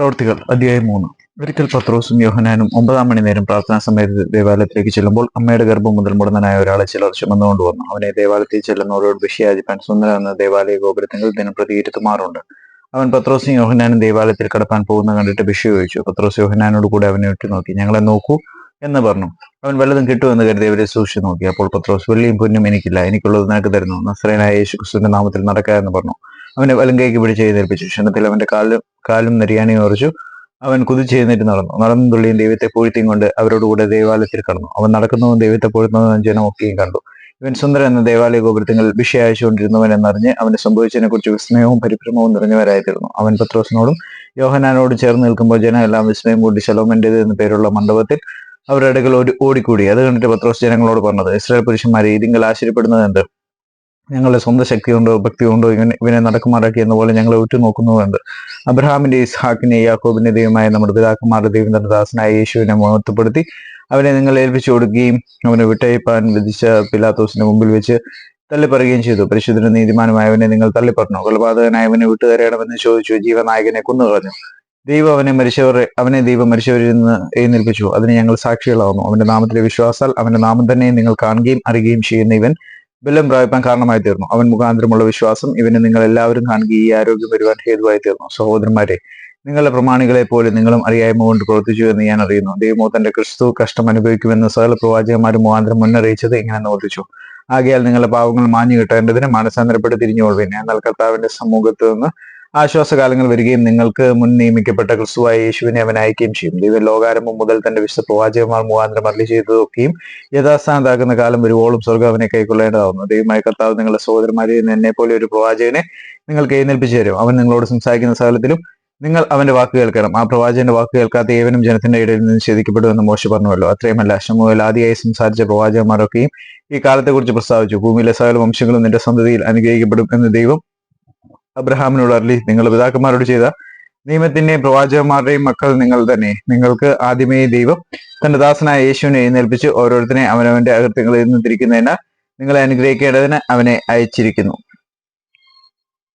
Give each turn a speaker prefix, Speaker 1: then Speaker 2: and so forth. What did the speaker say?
Speaker 1: പ്രവൃത്തികൾ അധ്യായം മൂന്ന്. ഒരിക്കൽ പത്രോസും യോഹനാനും ഒമ്പതാം മണി നേരം പ്രാർത്ഥനാ സമയത്ത് ദേവാലയത്തിലേക്ക് ചെല്ലുമ്പോൾ അമ്മയുടെ ഗർഭം മുതൽ മുടന്തനായ ഒരാളെ ചിലർ ചുമന്നുകൊണ്ട് വന്നു. അവനെ ദേവാലയത്തിൽ ചെല്ലുന്നവരോട് വിഷയാചിപ്പാൻ സുന്ദര എന്ന ദേവാലയ ഗോപുരത്തിൽ ദിനം പ്രതി ഇരുത്തുമാറുണ്ട് അവൻ പത്രോസും യോഹനാനും ദേവാലയത്തിൽ കടപ്പാൻ പോകുന്ന കണ്ടിട്ട് ഭിക്ഷ ചോദിച്ചു. പത്രോസ് യോഹനാനോട് കൂടെ അവനെ ഉറ്റുനോക്കി ഞങ്ങളെ നോക്കൂ എന്ന് പറഞ്ഞു. അവൻ വല്ലതും കിട്ടുമെന്ന് കരുതി അവരെ സൂക്ഷിച്ചു നോക്കി. അപ്പോൾ പത്രോസ് വെള്ളിയും പൊന്നും എനിക്കില്ല. എനിക്കുള്ളത് നിനക്ക് തരുന്നു. നസ്രനായ യേശു ക്രിസ്തുവിന്റെ നാമത്തിൽ നടക്കുക എന്ന് പറഞ്ഞു. അവനെ വലങ്കയ്ക്ക് പിടിച്ച് എഴുന്നേൽപ്പിച്ചു. ക്ഷണത്തിൽ അവന്റെ കാലും കാലും നെരിയാനെ ഓർച്ചു അവൻ കുതിച്ചെഴുന്നേറ്റ് നടന്നു. നടന്നു തുള്ളിയും ദൈവത്തെ പൂഴ്ത്തിയും കൊണ്ട് അവരോടുകൂടെ ദേവാലയത്തിൽ കടന്നു. അവൻ നടക്കുന്നതും ദൈവത്തെ പൂഴ്ത്തുന്നതും ജനം ഒക്കെയും കണ്ടു. ഇവൻ സുന്ദരൻ എന്ന ദേവാലയ ഗോപുരത്തിൽ ഭിക്ഷ അയച്ചുകൊണ്ടിരുന്നവൻ എന്നറിഞ്ഞ് അവന് സംഭവിച്ചതിനെ കുറിച്ച് വിസ്മയവും പരിഭ്രമവും നിറഞ്ഞവരായിത്തീർന്നു. അവൻ പത്രോസിനോടും യോഹനാനോടും ചേർന്ന് നിൽക്കുമ്പോൾ ജനം എല്ലാം വിസ്മയം കൂടി ശലോമന്റേത് എന്ന പേരുള്ള മണ്ഡപത്തിൽ അവരുടെ അടുക്കൽ ഓടിക്കൂടി. അത് കണ്ടിട്ട് പത്രോസ് ജനങ്ങളോട് പറഞ്ഞത് ഇസ്രായേൽ പുരുഷന്മാരെ ഇതിങ്ങൾ ആശ്ചര്യപ്പെടുന്നത് എന്ത്? ഞങ്ങളുടെ സ്വന്തം ശക്തി കൊണ്ടോ ഭക്തി കൊണ്ടോ ഇവനെ ഇവനെ നടക്കുമാറാക്കി എന്ന പോലെ ഞങ്ങളെ ഉറ്റുനോക്കുന്നുവെന്ന് അബ്രഹാമിന്റെ ഇസ്ഹാക്കിനെ യാക്കോബിന്റെ ദൈവമായ നമ്മുടെ പിതാക്കന്മാരുടെ ദൈവത്തിന്റെ ദാസനായ യേശുവിനെ മഹത്വപ്പെടുത്തി അവനെ നിങ്ങൾ ഏൽപ്പിച്ചു കൊടുക്കുകയും അവനെ വിട്ടയപ്പാൻ വിധിച്ച പിലാത്തോസിന്റെ മുമ്പിൽ വെച്ച് തള്ളിപ്പറയുകയും ചെയ്തു. പരിശുദ്ധന നീതിമാനുമായവനെ നിങ്ങൾ തള്ളിപ്പറഞ്ഞു. കൊലപാതകനായവനെ വിട്ടുതരണമെന്ന് ചോദിച്ചു. ജീവനായകനെ കൊന്നുകളഞ്ഞു. ദൈവം അവനെ മരിച്ചവർ അവനെ ദൈവം മരിച്ചവരിൽ നിന്ന് എഴുന്നേൽപ്പിച്ചു. അതിന് ഞങ്ങൾ സാക്ഷികളാവുന്നു. അവന്റെ നാമത്തിലെ വിശ്വാസാൽ അവന്റെ നാമം തന്നെ നിങ്ങൾ കാണുകയും അറിയുകയും ചെയ്യുന്ന ഇവൻ ബലം പ്രാപിപ്പാൻ കാരണമായി തീർന്നു. അവൻ മുഖാന്തരമുള്ള വിശ്വാസം ഇവന് നിങ്ങൾ എല്ലാവരും കാണുക ഈ ആരോഗ്യം വരുവാൻ ഹേതുവായി തീർന്നു. സഹോദരന്മാരെ നിങ്ങളുടെ പ്രമാണികളെ പോലെ നിങ്ങളും അറിയായ്മ കൊണ്ട് പ്രവർത്തിച്ചു എന്ന് ഞാൻ അറിയുന്നു. ദൈവമോ തന്റെ ക്രിസ്തു കഷ്ടം അനുഭവിക്കുമെന്ന് സകല പ്രവാചകന്മാരും മുഖാന്തരം മുന്നറിയിച്ചത് ഇങ്ങനെ നോദിച്ചു ആകയാൽ നിങ്ങളുടെ പാവങ്ങൾ മാഞ്ഞു കിട്ടേണ്ടതിന് മനസ്സാന്തരപ്പെട്ട് തിരിഞ്ഞുകൊള്ളുവിൻ. എന്നാൽ കർത്താവിന്റെ സമൂഹത്ത് നിന്ന് ആശ്വാസകാലങ്ങൾ വരികയും നിങ്ങൾക്ക് മുൻ നിയമിക്കപ്പെട്ട ക്രിസ്തുവായ യേശുവിനെ അവൻ അയക്കുകയും ചെയ്യും. ദൈവ ലോകാരംഭം മുതൽ തന്റെ വിശുദ്ധ പ്രവാചകന്മാർ മുഖാന്തരം അരളി ചെയ്തതൊക്കെയും യഥാസ്ഥാനത്താക്കുന്ന കാലം വരുവോളം സ്വർഗം അവനെ കൈക്കൊള്ളേണ്ടതാവുന്നു. ദൈവമായ കർത്താവ് നിങ്ങളുടെ സഹോദരന്മാരെ എന്നെ പോലെ ഒരു പ്രവാചകനെ നിങ്ങൾക്ക് എഴുന്നേൽപ്പിച്ചു തരും. അവൻ നിങ്ങളോട് സംസാരിക്കുന്ന സ്ഥലത്തിലും നിങ്ങൾ അവന്റെ വാക്ക് കേൾക്കണം. ആ പ്രവാചകന്റെ വാക്ക് കേൾക്കാത്ത ഏവനും ജനത്തിന്റെ ഇടയിൽ നിന്ന് ഛേദിക്കപ്പെടുമെന്ന് മോശ പറഞ്ഞുവല്ലോ. അത്രയുമല്ല ശമുവേൽ ആദ്യമായി സംസാരിച്ച പ്രവാചകന്മാരൊക്കെയും ഈ കാലത്തെക്കുറിച്ച് പ്രസ്താവിച്ചു. ഭൂമിയിലെ സകല വംശങ്ങളും നിന്റെ സന്തതിയിൽ അനുഗ്രഹിക്കപ്പെടും എന്ന് ദൈവം അബ്രഹാമിനോട് അരളി നിങ്ങൾ പിതാക്കന്മാരോട് ചെയ്ത നിയമത്തിന്റെയും പ്രവാചകന്മാരുടെയും മക്കൾ നിങ്ങൾ തന്നെ. നിങ്ങൾക്ക് ആദ്യമേ ദൈവം തന്റെ ദാസനായ യേശുവിനെ എഴുന്നേൽപ്പിച്ച് ഓരോരുത്തരെ അവനവന്റെ അകൃത്യങ്ങളിൽ നിന്ന് തിരിക്കുന്നതിന് നിങ്ങളെ അനുഗ്രഹിക്കേണ്ടതിന് അവനെ അയച്ചിരിക്കുന്നു.